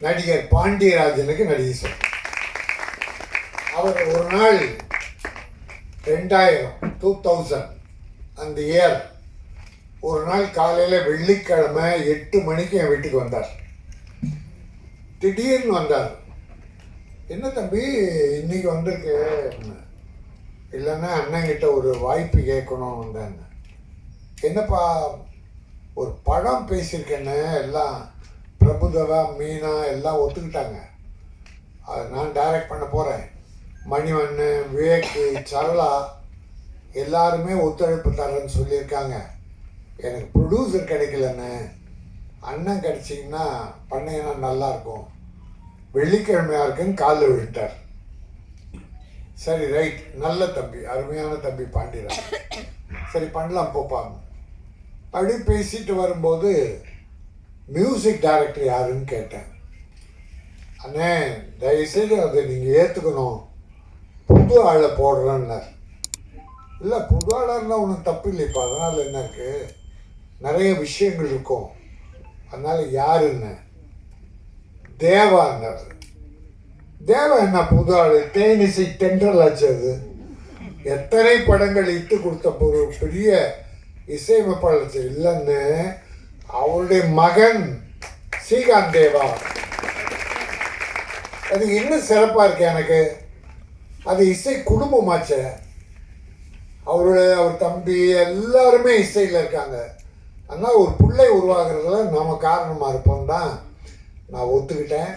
நடிகர் பாண்டியராஜனுக்கு நடிகை அவர் ஒரு நாள் ரெண்டாயிரம் டூ தௌசண்ட் அந்த இயர் ஒரு நாள் காலையில் வெள்ளிக்கிழமை எட்டு மணிக்கு என் வீட்டுக்கு வந்தார். திடீர்னு வந்தார். என்ன தம்பி இன்னைக்கு வந்திருக்கு இல்லைன்னா அண்ணங்கிட்ட ஒரு வாய்ப்பு கேட்கணும் வந்தேன் என்னப்பா ஒரு படம் பேசியிருக்கேன்னு எல்லாம் பிரபுதவா மீனா எல்லாம் ஒத்துக்கிட்டாங்க. அதை நான் டைரக்ட் பண்ண போகிறேன் மணிவண்ணன் விவேக்கு சரளா எல்லாருமே ஒத்துழைப்பு தரேன்னு சொல்லியிருக்காங்க. எனக்கு ப்ரொடியூசர் கிடைக்கலன்னு அண்ணன் கிடச்சிங்கன்னா பண்ணீங்கன்னா நல்லாயிருக்கும். வெள்ளிக்கிழமையாக இருக்குன்னு காலில் விழுட்டார் சரி ரைட் நல்ல தம்பி அருமையான தம்பி பாண்டியராஜ். சரி பண்ணலாம் போப்பாங்க அப்படி பேசிட்டு வரும்போது மியூசிக் டைரக்டர் யாருன்னு கேட்டேன். அண்ணே தயவுசெய்து அதை நீங்கள் ஏற்றுக்கணும் புது ஆளை போடுறேன்னார். இல்லை புது ஆளாக இருந்தால் ஒன்றும் தப்பு இல்லைப்பா அதனால் என்ன இருக்குது நிறைய விஷயங்கள் இருக்கும். அதனால் யாருன்னு? தேவான்னார். தேவா என்ன புது ஆள்? தேனிசை தென்றல் ஆச்சது அது. எத்தனை படங்கள் இட்டு கொடுத்த ஒரு பெரிய இசையமைப்பாளர் இல்லைன்னு அவருடைய மகன் ஸ்ரீகாந்த் தேவா. அது இன்னும் சிறப்பாக இருக்கு எனக்கு? அது இசை குடும்பமாச்சு. அவருடைய அவர் தம்பி எல்லாருமே இசையில் இருக்காங்க. அதனால் ஒரு பிள்ளை உருவாகிறதுல நம்ம காரணமாக இருப்போம் தான் நான் ஒத்துக்கிட்டேன்.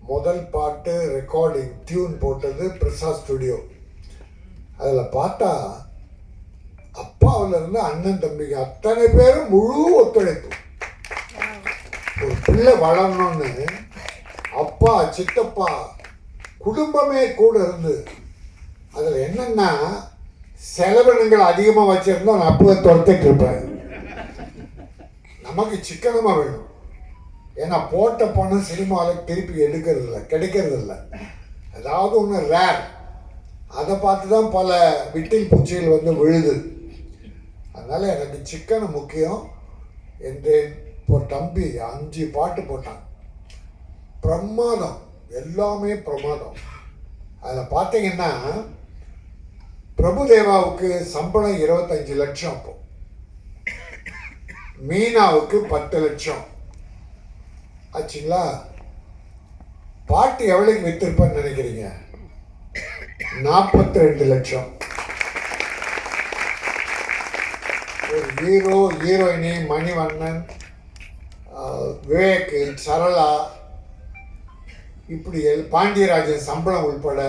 முதல் பாட்டு ரெக்கார்டிங் டியூன் போட்டது பிரசாத் ஸ்டுடியோ அதில் பார்த்தா அப்பாவுல இருந்து அண்ணன் தம்பிக்கு அத்தனை பேரும் முழு ஒத்துழைப்பு. ஒரு பிள்ளை வளரணும்னு அப்பா சித்தப்பா குடும்பமே கூட இருந்து அதில் என்னன்னா செலவினங்கள் அதிகமாக வச்சிருந்தா நான் அப்பவே துரத்திட்டு இருப்பேன். நமக்கு சிக்கனமாக வேணும். ஏன்னா போட்ட பணம் சினிமாவில் திருப்பி எடுக்கிறது இல்லை கிடைக்கிறது இல்லை அதாவது ஒன்று ரேர் அதை பார்த்து தான் பல விட்டில் பூச்சிகள் வந்து விழுது. அதனால் எனக்கு சிக்கன் முக்கியம் என்றேன். இப்போ தம்பி அஞ்சு பாட்டு போட்டான். பிரமாதம். எல்லாமே பிரமாதம். அதில் பார்த்தீங்கன்னா பிரபுதேவாவுக்கு சம்பளம் இருபத்தஞ்சு லட்சம் அப்போ. மீனாவுக்கு பத்து லட்சம். ஆச்சுங்களா? பாட்டு எவ்வளவுக்கு வித்திருப்பேன்னு நினைக்கிறீங்க? நாற்பத்தி ரெண்டு லட்சம். ஒரு ஹீரோ ஹீரோயினி மணிவண்ணன் விவேக் சரளா இப்படி எல் பாண்டியராஜன் சம்பளம் உள்பட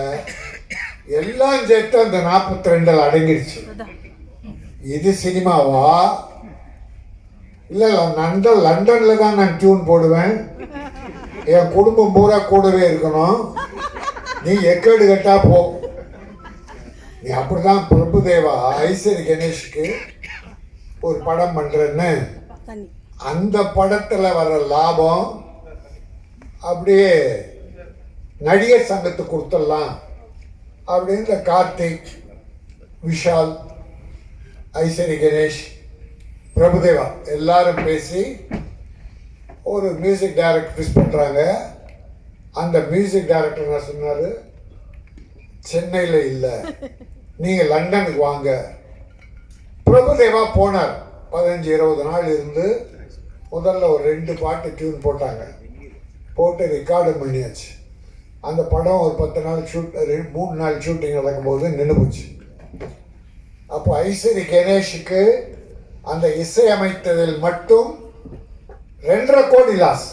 எல்லாம் சேர்த்து அந்த நாற்பத்தி ரெண்டில் அடங்கிடுச்சு இது சினிமாவா? இல்லை லண்டன் லண்டனில் தான் நான் டியூன் போடுவேன். என் குடும்பம் பூரா கூடவே இருக்கணும். நீ எக்கேடு கட்டா போ. நீ அப்படிதான் பிரபுதேவா ஐஸ்வரி கணேஷ்க்கு. ஒரு படம் பண்றேன்னு. தண்ணி. அந்த படத்துல வர லாபம் அப்படியே நடிகர் சங்கத்துக்கு கொடுத்துடலாம் அப்படின்னு இந்த கார்த்திக் விஷால் ஐஸ்வரி கணேஷ் பிரபுதேவா எல்லாரும் பேசி ஒரு மியூசிக் டைரக்டர் ஃபிக்ஸ் பண்ணுறாங்க அந்த மியூசிக் டைரக்டர் என்ன சொன்னார்? சென்னையில் இல்லை. நீங்கள் லண்டனுக்கு வாங்க. பிரபுதேவா போனார். பதினஞ்சு இருபது நாள் இருந்து முதல்ல ஒரு ரெண்டு பாட்டு டியூன் போட்டாங்க. போட்டு ரெக்கார்டு பண்ணியாச்சு. அந்த படம் ஒரு பத்து நாள் ஷூட் மூணு நாள் ஷூட்டிங் நடக்கும்போது நின்று போச்சு. அப்போ ஐஸ்வரி கணேஷுக்கு அந்த இசையமைத்ததில் மட்டும் ரெண்டரை கோடி லாஸ்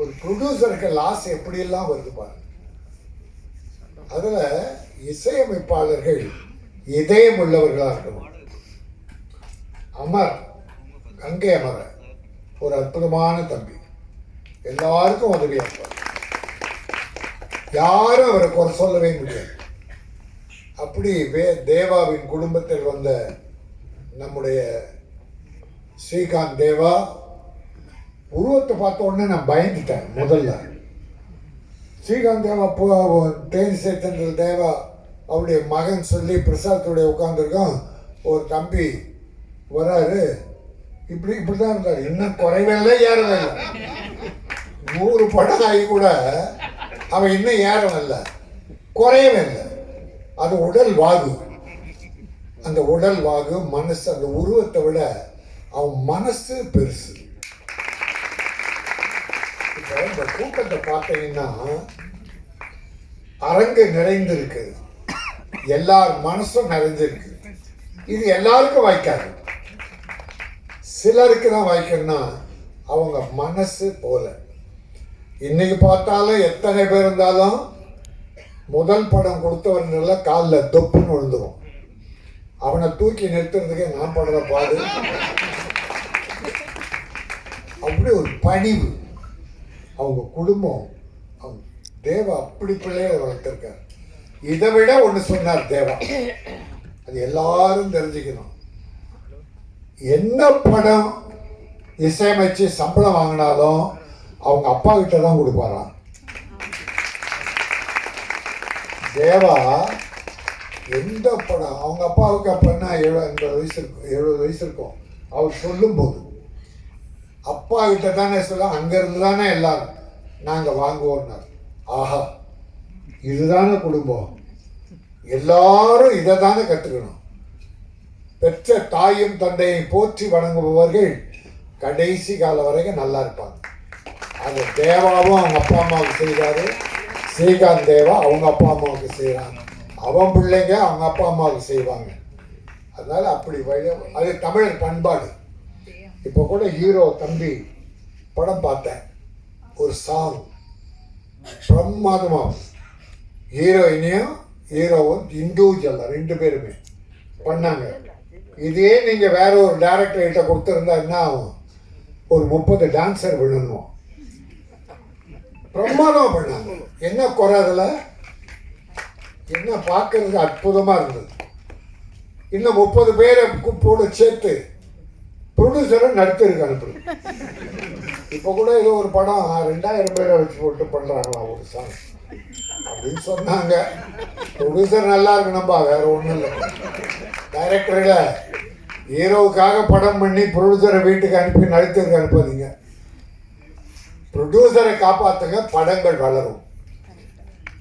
ஒரு ப்ரொடியூசருக்கு லாஸ் எப்படியெல்லாம் வருது பாருங்க. அதில் இசையமைப்பாளர்கள் இதயம் உள்ளவர்களாக இருக்கணும் அமர் கங்கை அமர ஒரு அற்புதமான தம்பி. எல்லாருக்கும் உதவியாக இருப்பார் யாரும் அவரை குறை சொல்லவே முடியாது. அப்படி வே தேவாவின் குடும்பத்தில் வந்த நம்முடைய ஸ்ரீகாந்த் தேவா உருவத்தை பார்த்த உடனே நான் பயந்துட்டேன் முதல்ல. ஸ்ரீகாந்த் தேவா போ தேனி தென்றல் தேவா அவருடைய மகன் சொல்லி பிரசாத்துடைய உட்காந்துருக்கோம் ஒரு தம்பி வராரு. இப்படி இப்படி தான் இருந்தார். இன்னும் குறைவில்லை ஏறவில்லை நூறு படம் ஆகி கூட அவன் இன்னும் ஏறவில்லை இல்லை. குறையவே இல்லை. அது உடல் வாகு. அந்த உடல் வாகு மனசு அந்த உருவத்தை விட அவன் மனசு பெருசு. இப்போ இந்த கூட்டத்தை பார்த்தீங்கன்னா அரங்கு நிறைந்திருக்குது எல்லார் மனசும் நிறைஞ்சிருக்கு. இது எல்லாருக்கும் வாய்க்காது. சிலருக்கு தான் வாய்க்கணும்னா அவங்க மனசு போல. இன்னைக்கு பார்த்தாலும் எத்தனை பேர் இருந்தாலும் முதல் படம் கொடுத்தவர்கள காலில் தொப்புன்னு விழுந்துடும் அவனை தூக்கி நிறுத்துறதுக்கே நான் படுற பாடு. அப்படி ஒரு பணிவு. அவங்க குடும்பம் அவங்க தேவா அப்படி பிள்ளைய வளர்த்துருக்கார். இதை விட ஒன்று சொன்னார் தேவா அது எல்லாரும் தெரிஞ்சுக்கணும். என்ன படம் இசையமைச்சு சம்பளம் வாங்கினாலும் அவங்க அப்பா கிட்ட தான் கொடுப்பாராம். தேவா எந்த படம் அவங்க அப்பாவுக்கு அப்பன்னா எழுபது எண்பது வயசு இருக்கும் எழுபது வயசு இருக்கும். அவர் சொல்லும்போது அப்பா கிட்ட தானே சொல்ல அங்கேருந்து தானே எல்லாரும் நாங்கள் வாங்குவோம்னார். ஆஹா. இதுதானே குடும்பம். எல்லாரும் இதை தானே கற்றுக்கணும் பெற்ற தாயும் தந்தையை போற்றி வணங்குபவர்கள் கடைசி காலம் வரைக்கும் நல்லா இருப்பாங்க. அது தேவாவும் அவங்க அப்பா அம்மாவுக்கு செய்கிறாரு ஸ்ரீகாந்த் தேவா அவங்க அப்பா அம்மாவுக்கு செய்கிறாங்க அவன் பிள்ளைங்க அவங்க அப்பா அம்மாவுக்கு செய்வாங்க. அதனால அப்படி வழி அது தமிழர் பண்பாடு. இப்போ கூட ஹீரோ தம்பி படம் பார்த்தேன். ஒரு சாங் பிரமாதமாக ஹீரோயினையும் ஹீரோவும் இண்டிவிஜுவலாக ரெண்டு பேருமே பண்ணாங்க. இதே நீங்கள் வேற ஒரு டேரக்டர்கிட்ட கொடுத்துருந்தா என்ன ஆகும்? ஒரு முப்பது டான்ஸர் விழுணும் பிரமாதம் பண்ணாங்க. என்ன குறை அதில்? என்ன பார்க்கறது அற்புதமாக இருந்தது. இன்னும் முப்பது பேரை கூப்போடு சேர்த்து ப்ரொடியூசரை நடுத்திருக்கு அனுப்புது இப்போ கூட ஏதோ ஒரு படம் ரெண்டாயிரம் பேரை வச்சு போட்டு பண்ணுறாங்களா ஒரு சாங் அப்படின்னு சொன்னாங்க. ப்ரொடியூசர் நல்லா இருக்கணும்பா வேற ஒன்றும் இல்லை. டைரக்டரில் ஹீரோவுக்காக படம் பண்ணி ப்ரொடியூசரை வீட்டுக்கு அனுப்பி நடித்ததுக்கு அனுப்பாதீங்க. ப்ரொடியூசரை காப்பாற்றுங்க படங்கள் வளரும்.